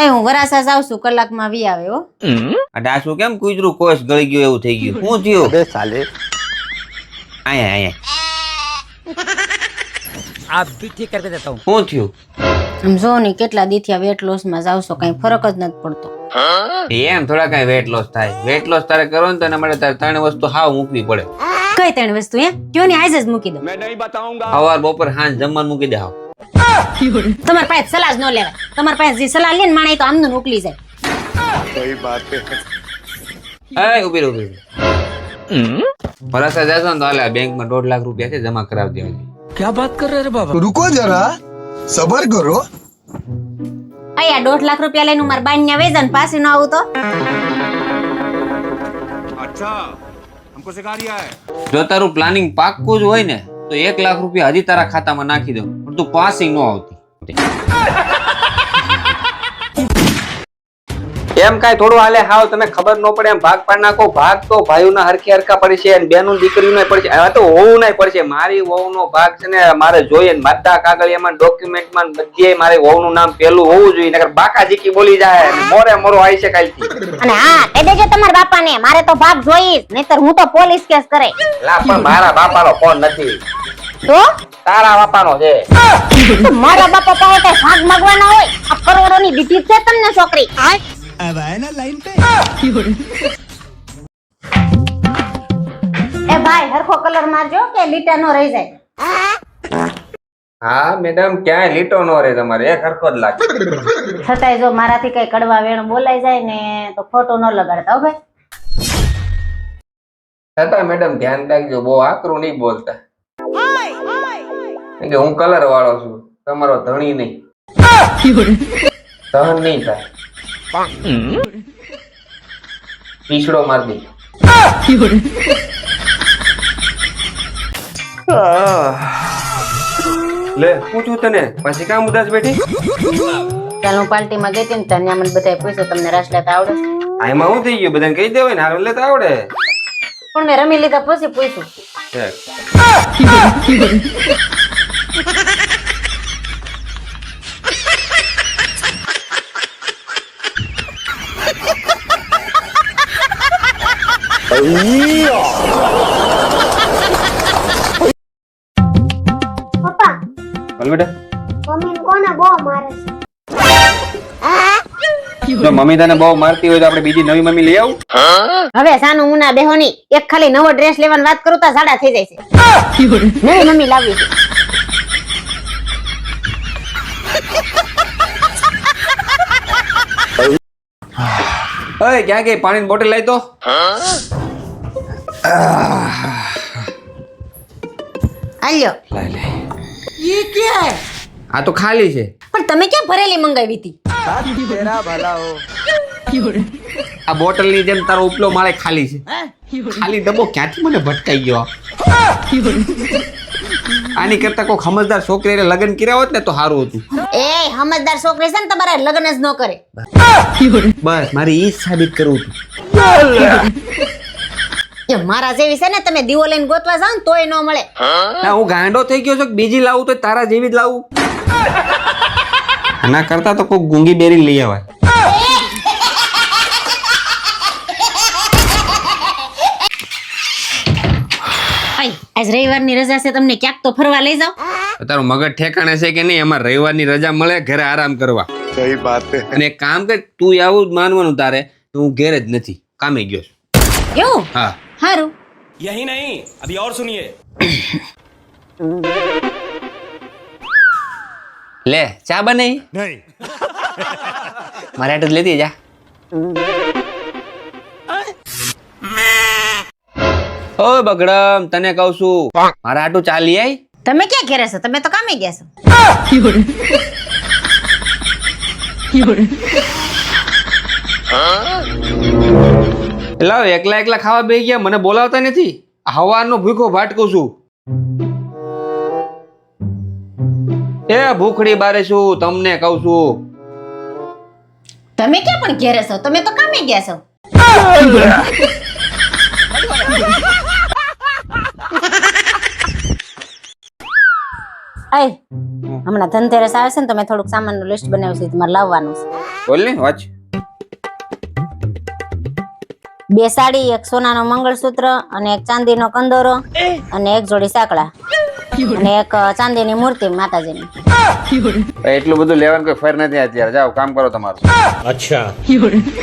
એ હું વરાસા જાઉં છું કલાકમાં વી આવે હો. આ ડાસુ કેમ કૂતરું કોષ ગળી ગયું એવું થઈ ગયું? શું થયું? બે સાલે. આયા આયા. આપ ભી કરી દેતા હું. શું થયું? આમ જો ને કેટલા દીથી વેટ લોસમાં જાવ કઈ ફરક જ નથી પડતો. એમ થોડા કઈ વેટ લોસ થાય. વેટ લોસ તારે કરો ને તો મળે તારે ત્રણ વસ્તુ હાવ મૂકવી પડે. કઈ ત્રણ વસ્તુ એ કયો ને આજે જ મૂકી દો મેં નહીં બતાઉંગા સવાર બપોર હાંજ જમવાનું મૂકી દે હાવ. તમાર પાસે સલાહ ન લેવાય. તમાર પાસે જે સલાહ લે ને માણે તો આમનું ઉકલી જાય. કોઈ વાત એ ઊભી ઊભી ભરોસા જશો ને તો હાલે બેંકમાં દોઢ લાખ રૂપિયા છે જમા કરાવી દેવાની. ક્યાં વાત કર રે બાબા? રૂકો જરા સબર કરો. અહીંયા દોઢ લાખ રૂપિયા લઈને મારા બાઈ ને વેજન પાસે ન આવું તો? અચ્છા હમકો સિખા રહ્યા હે જો તારું પ્લાનિંગ પાક્કું જ હોય ને તો એક લાખ રૂપિયા હજી તારા ખાતામાં નાખી દઉં. પણ તું પાસિંગ ન આવતી. એમ કાંઈ થોડું હાલે હાવ તમે ખબર ન પડે એમ ભાગ પાડ નાખો ભાગ તો ભાઈઓના હરખી હરખા પડશે અને બેનું દીકરીઓને પડશે આ તો વહુ નહીં પડશે મારી વહુનો ભાગ છે ને મારે જોઈએ ને બધા કાગળિયામાં ડોક્યુમેન્ટમાં બધે મારે વહુનું નામ પેલું હોવું જોઈએ નકર બાકા જીકી બોલી જાય અને મોરે મોરો આવી છે કાલથી. અને હા કહી દેજો તમારા બાપાને મારે તો ભાગ જોઈશ નહીતર હું તો પોલીસ કેસ કરે. લા પણ મારા બાપાનો ફોન નથી. તો તારા બાપાનો છે. મારા બાપા પાસે તો ભાગ માંગવાના હોય? આ કરોડોની દીધી છે તમને છોકરી. એ ભાઈ હરખો કલર મારજો કે લીટા નો રહી જાય. હા મેડમ ક્યાંય લીટો નો રહે તમારે. એક હરખો જ લાગે. છતાંય જો મારાથી કઈ કડવા વેણ બોલાઈ જાય ને તો ખોટો નો લગાડતા ભાઈ. છતાં મેડમ ધ્યાન રાખજો બહુ આકરું નહીં બોલતા. કે હું કલર વાળો છું. તમારો ધણી નહીં. ધન નહીં થાય. પીછડો માર દે. લે પૂછું તને. પછી કામ ઉદાસ બેઠી? ચાલ હું પાર્ટીમાં ગઈ હતી ને ત્યાં મને બધા પૂછ્યું તમને રાસ લેતા આવડે? છે?" આ એમાં હું થઈ ગયું? બધાને કહી દેવાય ને હારું લેતા આવડે. પણ મેં રમી લીધા પછી પૂછ્યું. બોલ બેટા મમ્મી કોને બહુ મારે છે? જો મમ્મી તને બહુ મારતી હોય તો આપણે બીજી નવી મમ્મી લઈ આવું. હવે સાનું ઉના બેહોની એક ખાલી નવો ડ્રેસ લેવાની વાત કરું તો સાડા થઈ જાય છે. નવી મમ્મી લાવી છે. ક્યાં ગઈ? પાણીની બોટલ લઈ તો? આલ્યો. લાય લે આ તો ખાલી છે. પણ તમે ક્યાં ભરેલી મંગાવી હતી? આ બોટલની જેમ તારો ઉપલો માળે ખાલી છે. ખાલી ડબ્બો ક્યાંથી મને ભટકાઈ ગયો? આની કરતા કોઈ સમજદાર છોકરીને લગ્ન કર્યા હોત ને તો સારું હતું. એ સમજદાર છોકરી છે ને તમારે લગ્ન જ ન કરે. બસ મારી ઈ સાબિત કરવું હતું મારા જેવી છે ને તમે દીવો લઈને ગોતવા જાવ ને તોય ન મળે. ના હું ગાંડો થઈ ગયો છું બીજી લાવું તો તારા જેવી જ લાવું. આના કરતા તો કોઈ ગુંગી બેરી લઈ આવાય. આજ રવિવારની રજા છે તમને ક્યાંક તો ફરવા લઈ જાવ તારું મગજ ઠેકાણે છે કે નહીં એમાં રવિવારની રજા મળે ઘરે આરામ કરવા. સહી વાત અને કામ કર તું આવું માનવાનું તારે હું ઘેર જ નથી કામે ગયો છું. એવું? હા. હારું. યહી નહીં અભી ઓર સુનિયે લે ચા બને નહીં. મારા હાટું લેતી જા. ઓ બગડમ તને કહું છું મારા હાટું ચાલી લઈ આઈ તમે ક્યાં ઘેરે છો? તમે તો કામે ગયા છો. હા લાવ એકલા એકલા ખાવા બે ગયા મને બોલાવતા નથી. હવાનો ભૂખો ભાટકું છું. એ ભૂખડી બારે છું તમને કહું છું. તમે ક્યાં પણ ઘેરે છો? તમે તો કામે ગયા છો. આય હમણાં ધનતેરસ આવે છે ને તમે થોડુંક સામાનનું લિસ્ટ બનાવ્યું છે તમારે લાવવાનું છે. બોલ ને વાંચ. બે સાડી એક સોનાનો મંગળસૂત્ર અને એક ચાંદીનો કંદોરો અને એક જોડી સાંકળા અને એક ચાંદીની મૂર્તિ માતાજીની. એટલું બધું લેવાનું કોઈ ફેર નથી અત્યારે. જાઓ કામ કરો તમારું. અચ્છા.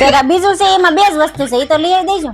કાકા બીજું છે એમાં બે જ વસ્તુ છે એ તો લઈ દેજો.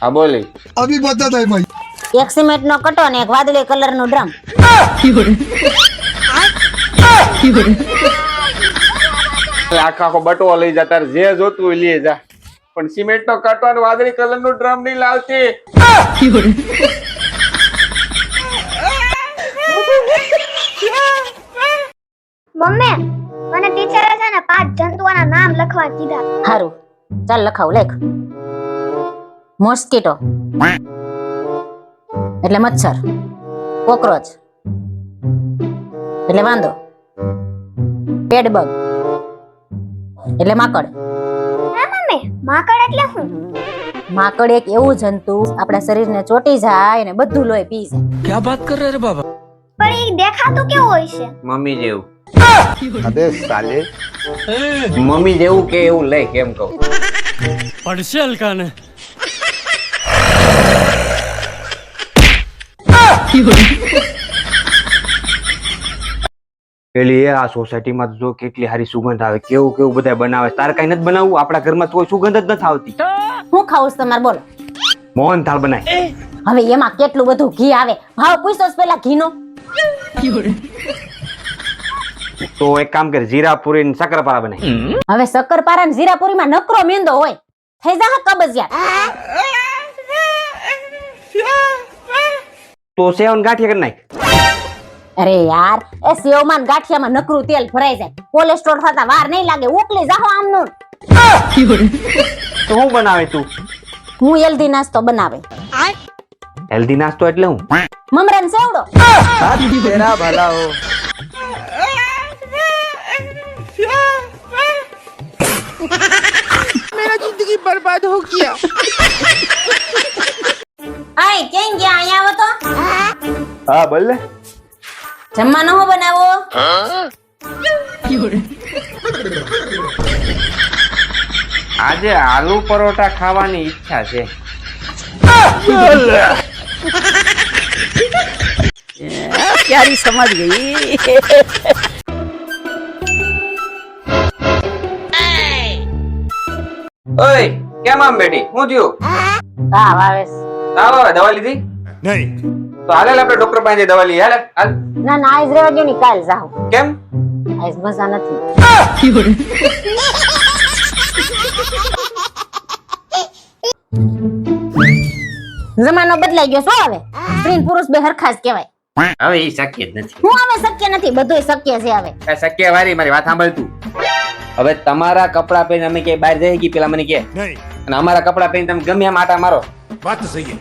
હા બોલી. અભી બતા દે ભાઈ. એક સિમેન્ટ નો કટો અને એક વાદળી કલર નો ડ્રમ. આખા આખો બટો લઈ જા તારે જે જોતું લઈ જા. પણ સિમેન્ટ નો અને વાદળી કલરનું ડ્રમ નહીં લાવતી. મમ્મી મને ટીચરે છે ને પાંચ જંતુઓના નામ લખવા કીધા હારું ચાલ લખાવ લેખ. મોસ્કીટો એટલે મચ્છર. કોકરોચ. એટલે વાંદો. પેડબગ એટલે માકડ. માકડ એટલે શું? માકડ એક એવું જંતુ આપણા શરીરને ચોટી જાય અને બધું લોહી પી જાય. ક્યાં વાત કર રે બાબા? પણ એ દેખાતું કેવું હોય છે? મમ્મી જેવું. અબે સાલે. મમ્મી જેવું કે એવું લે કેમ કહું? પડશે હલકાને. Ah! પેલી એ આ સોસાયટીમાં જો કેટલી સારી સુગંધ આવે કેવું કેવું બધા બનાવે. તારે કઈ નથી બનાવવું આપણા ઘરમાં તો કોઈ સુગંધ જ નથી આવતી. હું ખાવું તમારે બોલો. મોહન થાળ બનાય. હવે એમાં કેટલું બધું ઘી આવે? ભાવ પૂછતો પેલા ઘીનો? તો એક કામ કર જીરાપુરી ને શક્કરપારા બનાય હવે શક્કરપારા ને જીરાપુરી માં નકરો મેંદો હોય. થઈ જા કબજિયાત. તો સેવન ગાંઠિયા કરી નાખ. અરે યાર એ સેવમાં ગાંઠિયામાં નકરું તેલ ભરાઈ જાય. કોલેસ્ટ્રોલ થતા વાર નહીં લાગે ઉકલી જાહો આમનું. તો હું બનાવે તું? હું હેલ્ધી નાસ્તો બનાવે. હેલ્ધી નાસ્તો એટલે હું? મમરાન સેવડો. તેરા ભલા હો આય કેમ ગયા? અહીંયા આવો તો. હા બોલ ને. જમવાનો હો બનાવો? આજે આલુ પરોઠા ખાવાની ઈચ્છા છે. ક્યારી સમજ ગઈ? ઓય કેમ આમ બેટી હું થયું? તાવ આવે તાવ આવે દવા લીધી? નહીં. તો હાલે આપણે ડોક્ટર પાસે દવા લઈએ હાલે? હાલ. ના ના આજ રેવા દો કાલ જાવ કેમ? આજ મજા નથી. જમાનો બદલાઈ ગયો શું હવે? સ્ત્રી પુરુષ બે હરખાસ કહેવાય. હવે એ શક્ય નથી. હું હવે શક્ય નથી બધું શક્ય છે હવે. શક્ય વારી મારી વાત સાંભળ તું. હવે તમારા કપડા પહેરીને અમે કે બહાર જઈએ કે પેલા મને કે અને અમારા કપડા પહેરીને તમે ગમે એમ આટા મારો? વાત સહી.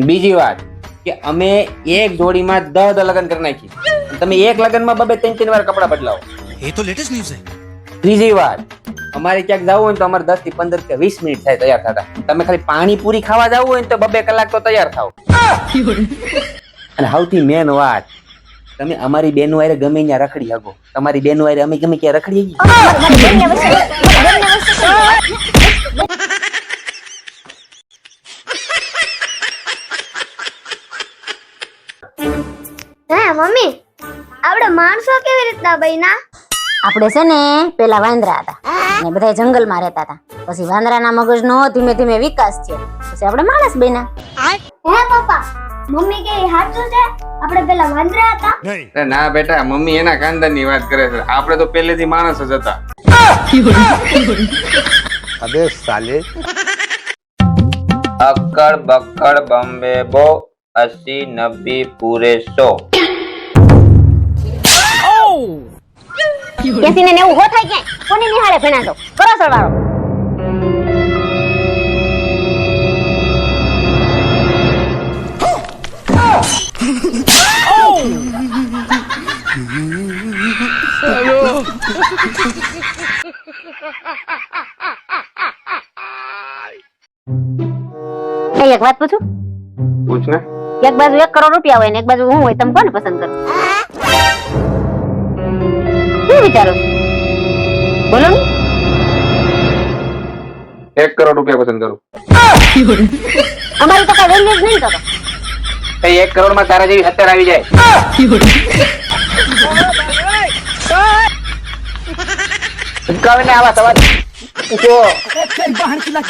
બીજી વાત કે અમે એક જોડીમાં દહ દહ લગ્ન કરી નાખી તમે એક લગ્નમાં બબે ત્રણ ત્રણ વાર કપડાં બદલાવો એ તો લેટેસ્ટ ન્યૂઝ છે ત્રીજી વાત અમારે ક્યાંક જવું હોય તો અમારે દસથી પંદર કે વીસ મિનિટ થાય તૈયાર થતા તમે ખાલી પાણી પૂરી ખાવા જવું હોય તો બબે કલાક તો તૈયાર થાવ અને સૌથી મેન વાત તમે અમારી બેનો વારે ગમે ત્યાં રખડી શકો તમારી બેનો વારે અમે ગમે ક્યાં રખડીએ માણસો કેવી રીતના બન્યા? આપણે છે ને પેલા વાંદરા હતા. અને બધા જંગલમાં રહેતા હતા. પછી વાંદરાના મગજનો ધીમે ધીમે વિકાસ થયો. પછી આપણે માણસ બન્યા. હે પપ્પા મમ્મી કે સાચું છે? આપણે પેલા વાંદરા હતા. ના બેટા મમ્મી એના ખાનદાનની વાત કરે છે. આપણે તો પહેલેથી માણસ જ હતા. અબે સાલે. અક્કડ બક્કડ બમ્બે બો અસી નબ્બી પૂરે સો. એસી ને નેવું હો થાય કોની નિહાળે ભણા છો કરો સરવાળો. એક વાત પૂછું? પૂછ ને એક બાજુ એક કરોડ રૂપિયા હોય ને એક બાજુ હું હોય તમે કોને પસંદ કરો? શું વિચારો? બોલો એક કરોડ રૂપિયા પસંદ કરું. અમારી તો વેલ્યુ જ નહીં કાકા એક કરોડમાં તારા જેવી હત્યાર આવી જાય. ઉચકાવીને આવા સવાલ. જો બહાર કલાક